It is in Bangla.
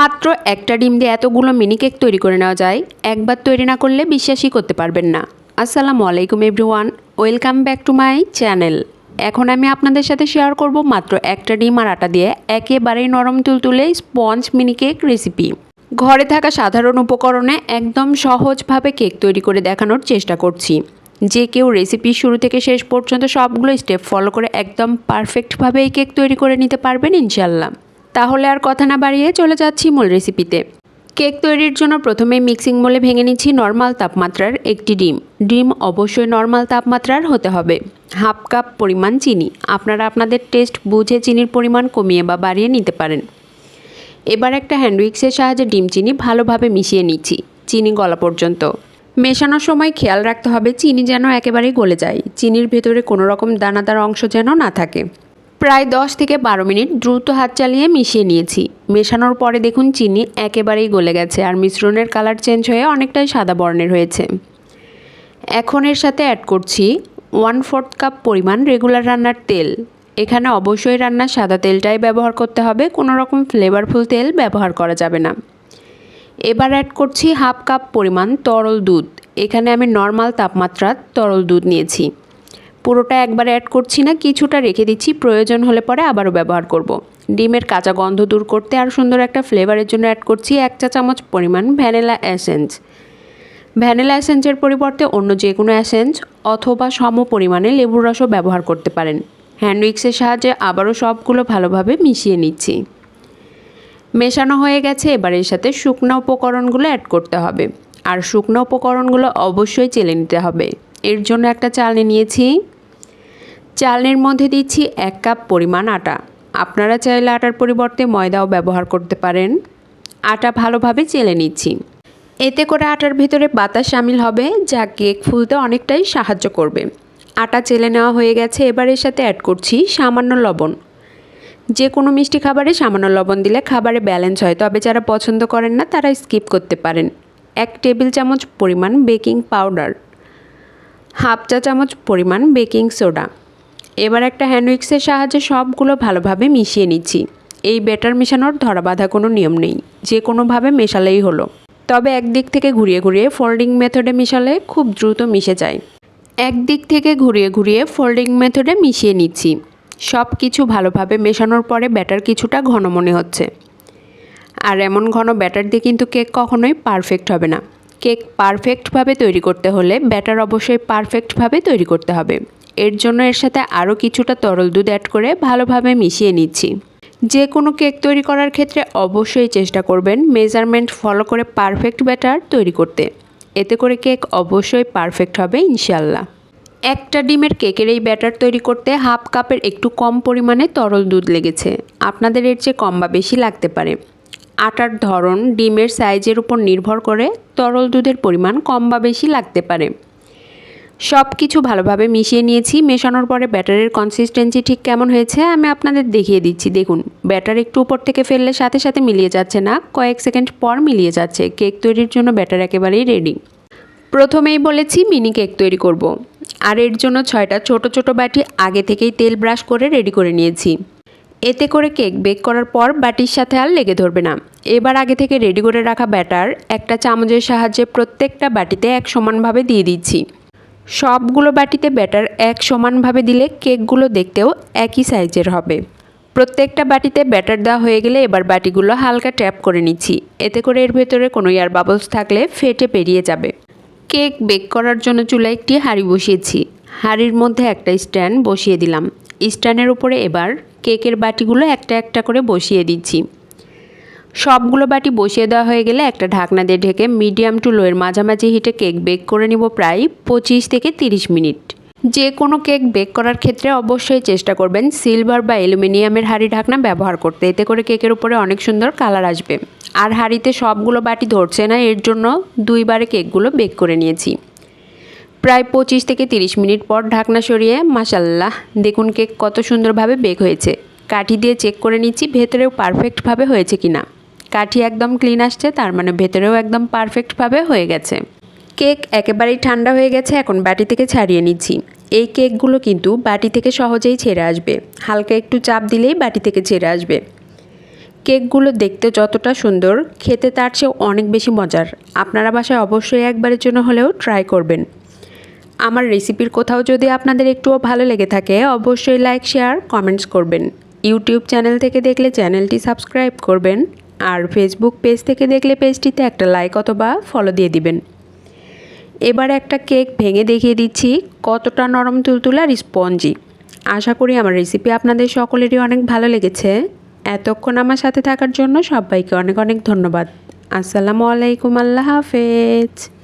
মাত্র একটা ডিম দিয়ে এতগুলো মিনি কেক তৈরি করে নেওয়া যায়, একবার তৈরি না করলে বিশ্বাসই করতে পারবেন না। আসসালামু আলাইকুম everyone, welcome back to my channel. এখন আমি আপনাদের সাথে শেয়ার করব মাত্র একটা ডিম আর আটা দিয়ে একেবারেই নরম তুলতুলে স্পঞ্জ মিনি কেক রেসিপি। ঘরে থাকা সাধারণ উপকরণে একদম সহজভাবে কেক তৈরি করে দেখানোর চেষ্টা করছি। যে কেউ রেসিপি শুরু থেকে শেষ পর্যন্ত সবগুলো স্টেপ ফলো করে একদম পারফেক্টভাবে এই কেক তৈরি করে নিতে পারবেন ইনশাল্লাহ তাহলে আর কথা না বাড়িয়ে চলে যাচ্ছি মূল রেসিপিতে কেক তৈরির জন্য প্রথমে মিক্সিং মোলে ভেঙে নিচ্ছি নর্মাল তাপমাত্রার একটি ডিম। ডিম অবশ্যই নর্মাল তাপমাত্রার হতে হবে। হাফ কাপ পরিমাণ চিনি। আপনারা আপনাদের টেস্ট বুঝে চিনির পরিমাণ কমিয়ে বা বাড়িয়ে নিতে পারেন। এবার একটা হ্যান্ড উইক্সের সাহায্যে ডিম চিনি ভালোভাবে মিশিয়ে নিচ্ছি, চিনি গলা পর্যন্ত। মেশানোর সময় খেয়াল রাখতে হবে, চিনি যেন একেবারেই গলে যায়। চিনির ভেতরে কোনো রকম দানাদার অংশ যেন না থাকে। প্রায় দশ থেকে বারো মিনিট দ্রুত হাত চালিয়ে মিশিয়ে নিয়েছি। মেশানোর পরে দেখুন চিনি একেবারেই গলে গেছে আর মিশ্রণের কালার চেঞ্জ হয়ে অনেকটাই সাদা বর্ণের হয়েছে। এখন এর সাথে অ্যাড করছি ওয়ান ফোর্থ কাপ পরিমাণ রেগুলার রান্নার তেল। এখানে অবশ্যই রান্নার সাদা তেলটাই ব্যবহার করতে হবে, কোনো রকম ফ্লেভারফুল তেল ব্যবহার করা যাবে না। এবার অ্যাড করছি হাফ কাপ পরিমাণ তরল দুধ। এখানে আমি নর্মাল তাপমাত্রার তরল দুধ নিয়েছি। পুরোটা একবারে অ্যাড করছি না, কিছুটা রেখে দিচ্ছি, প্রয়োজন হলে পরে আবারও ব্যবহার করব। ডিমের কাঁচা গন্ধ দূর করতে আর সুন্দর একটা ফ্লেভারের জন্য অ্যাড করছি এক চা চামচ পরিমাণ ভ্যানিলা অ্যাসেন্স ভ্যানিলা অ্যাসেন্সের পরিবর্তে অন্য যে কোনো অ্যাসেন্স অথবা সম পরিমাণে লেবুর রসও ব্যবহার করতে পারেন। হ্যান্ড উইক্সের সাহায্যে আবারও সবগুলো ভালোভাবে মিশিয়ে নিচ্ছি। মেশানো হয়ে গেছে, এবার এর সাথে শুকনো উপকরণগুলো অ্যাড করতে হবে। আর শুকনো উপকরণগুলো অবশ্যই চেলে নিতে হবে। এর জন্য একটা চালনি নিয়েছি। চালনির মধ্যে দিচ্ছি এক কাপ পরিমাণ আটা। আপনারা চাইলে আটার পরিবর্তে ময়দাও ব্যবহার করতে পারেন। আটা ভালোভাবে চেলে নিচ্ছি। এতে করে আটার ভিতরে বাতাস সামিল হবে, যা কেক ফুলতে অনেকটাই সাহায্য করবে। আটা চেলে নেওয়া হয়ে গেছে, এবার এর সাথে অ্যাড করছি সামান্য লবণ। যে কোনো মিষ্টি খাবারে সামান্য লবণ দিলে খাবারে ব্যালেন্স হয়, তবে যারা পছন্দ করেন না, তারা স্কিপ করতে পারেন। এক টেবিল চামচ পরিমাণ বেকিং পাউডার হাফ চা চামচ পরিমাণ বেকিং সোডা। এবার একটা হ্যান্ড উইক্সের সাহায্যে সবগুলো ভালোভাবে মিশিয়ে নিচ্ছি। এই ব্যাটার মেশানোর ধরা বাঁধা কোনো নিয়ম নেই, যে কোনোভাবে মেশালেই হলো। তবে একদিক থেকে ঘুরিয়ে ঘুরিয়ে ফোল্ডিং মেথডে মিশালে খুব দ্রুত মিশে যায়। একদিক থেকে ঘুরিয়ে ঘুরিয়ে ফোল্ডিং মেথডে মিশিয়ে নিচ্ছি। সব কিছু ভালোভাবে মেশানোর পরে ব্যাটার কিছুটা ঘন মনে হচ্ছে। আর এমন ঘন ব্যাটার দিয়ে কিন্তু কেক কখনোই পারফেক্ট হবে না। কেক পারফেক্টভাবে তৈরি করতে হলে ব্যাটার অবশ্যই পারফেক্টভাবে তৈরি করতে হবে। এর জন্য এর সাথে আরও কিছুটা তরল দুধ অ্যাড করে ভালোভাবে মিশিয়ে নিচ্ছি। যে কোনো কেক তৈরি করার ক্ষেত্রে অবশ্যই চেষ্টা করবেন মেজারমেন্ট ফলো করে পারফেক্ট ব্যাটার তৈরি করতে। এতে করে কেক অবশ্যই পারফেক্ট হবে ইনশাল্লাহ একটা ডিমের কেকের এই ব্যাটার তৈরি করতে হাফ কাপের একটু কম পরিমাণে তরল দুধ লেগেছে। আপনাদের এর চেয়ে কম বা বেশি লাগতে পারে। আটার ধরন ডিমের সাইজের উপর নির্ভর করে তরল দুধের পরিমাণ কম বা বেশি লাগতে পারে। সব কিছু ভালোভাবে মিশিয়ে নিয়েছি। মেশানোর পরে ব্যাটারের কনসিস্টেন্সি ঠিক কেমন হয়েছে আমি আপনাদের দেখিয়ে দিচ্ছি। দেখুন, ব্যাটার একটু উপর থেকে ফেললে সাথে সাথে মিলিয়ে যাচ্ছে না, কয়েক সেকেন্ড পর মিলিয়ে যাচ্ছে। কেক তৈরির জন্য ব্যাটার একেবারেই রেডি প্রথমেই বলেছি মিনি কেক তৈরি করব। আর এর জন্য ছয়টা ছোট ছোট বাটি আগে থেকেই তেল ব্রাশ করে রেডি করে নিয়েছি। এতে করে কেক বেক করার পর বাটির সাথে আর লেগে ধরবে না। এবার আগে থেকে রেডি করে রাখা ব্যাটার একটা চামচের সাহায্যে প্রত্যেকটা বাটিতে এক সমানভাবে দিয়ে দিচ্ছি। সবগুলো বাটিতে ব্যাটার এক সমানভাবে দিলে কেকগুলো দেখতেও একই সাইজের হবে। প্রত্যেকটা বাটিতে ব্যাটার দেওয়া হয়ে গেলে এবার বাটিগুলো হালকা ট্যাপ করে নিচ্ছি। এতে করে এর ভেতরে কোনো এয়ার বাবলস থাকলে ফেটে পেরিয়ে যাবে। কেক বেক করার জন্য চুলায় একটি হাঁড়ি বসিয়েছি। হাঁড়ির মধ্যে একটা স্ট্যান্ড বসিয়ে দিলাম। স্ট্যান্ডের উপরে এবার কেকের বাটিগুলো একটা একটা করে বসিয়ে দিচ্ছি। সবগুলো বাটি বসিয়ে দেওয়া হয়ে গেলে একটা ঢাকনা দিয়ে ঢেকে মিডিয়াম টু লোয়ের মাঝামাঝি হিটে কেক বেক করে নিব প্রায় পঁচিশ থেকে তিরিশ মিনিট। যে কোনো কেক বেক করার ক্ষেত্রে অবশ্যই চেষ্টা করবেন সিলভার বা অ্যালুমিনিয়ামের হাঁড়ি ঢাকনা ব্যবহার করতে। এতে করে কেকের উপরে অনেক সুন্দর কালার আসবে। আর হাঁড়িতে সবগুলো বাটি ধরছে না, এর জন্য দুইবারে কেকগুলো বেক করে নিয়েছি। প্রায় পঁচিশ থেকে তিরিশ মিনিট পর ঢাকনা সরিয়ে মাসাল্লাহ দেখুন কেক কত সুন্দরভাবে বেক হয়েছে। কাঠি দিয়ে চেক করে নিচ্ছি ভেতরেও পারফেক্টভাবে হয়েছে কিনা। কাঠি একদম ক্লিন আসছে, তার মানে ভেতরেও একদম পারফেক্টভাবে হয়ে গেছে। কেক একেবারেই ঠান্ডা হয়ে গেছে, এখন বাটি থেকে ছাড়িয়ে নিচ্ছি। এই কেকগুলো কিন্তু বাটি থেকে সহজেই ছেড়ে আসবে। হালকা একটু চাপ দিলেই বাটি থেকে ছেড়ে আসবে। কেকগুলো দেখতে যতটা সুন্দর, খেতে তার চেয়ে অনেক বেশি মজার। আপনারা বাসায় অবশ্যই একবারের জন্য হলেও ট্রাই করবেন। আমার রেসিপির কোথাও যদি আপনাদের একটুও ভালো লেগে থাকে, অবশ্যই লাইক শেয়ার কমেন্টস করবেন। ইউটিউব চ্যানেল থেকে দেখলে চ্যানেলটি সাবস্ক্রাইব করবেন আর ফেসবুক পেজ থেকে দেখলে পেজটিতে একটা লাইক অথবা ফলো দিয়ে দিবেন। এবার একটা কেক ভেঙে দেখিয়ে দিচ্ছি, কতটা নরম তুলতুলে আর স্পঞ্জি আশা করি আমার রেসিপি আপনাদের সকলেরই অনেক ভালো লেগেছে। এতক্ষণ আমার সাথে থাকার জন্য সবাইকে অনেক অনেক ধন্যবাদ। আসসালামু আলাইকুম, আল্লাহ হাফেজ।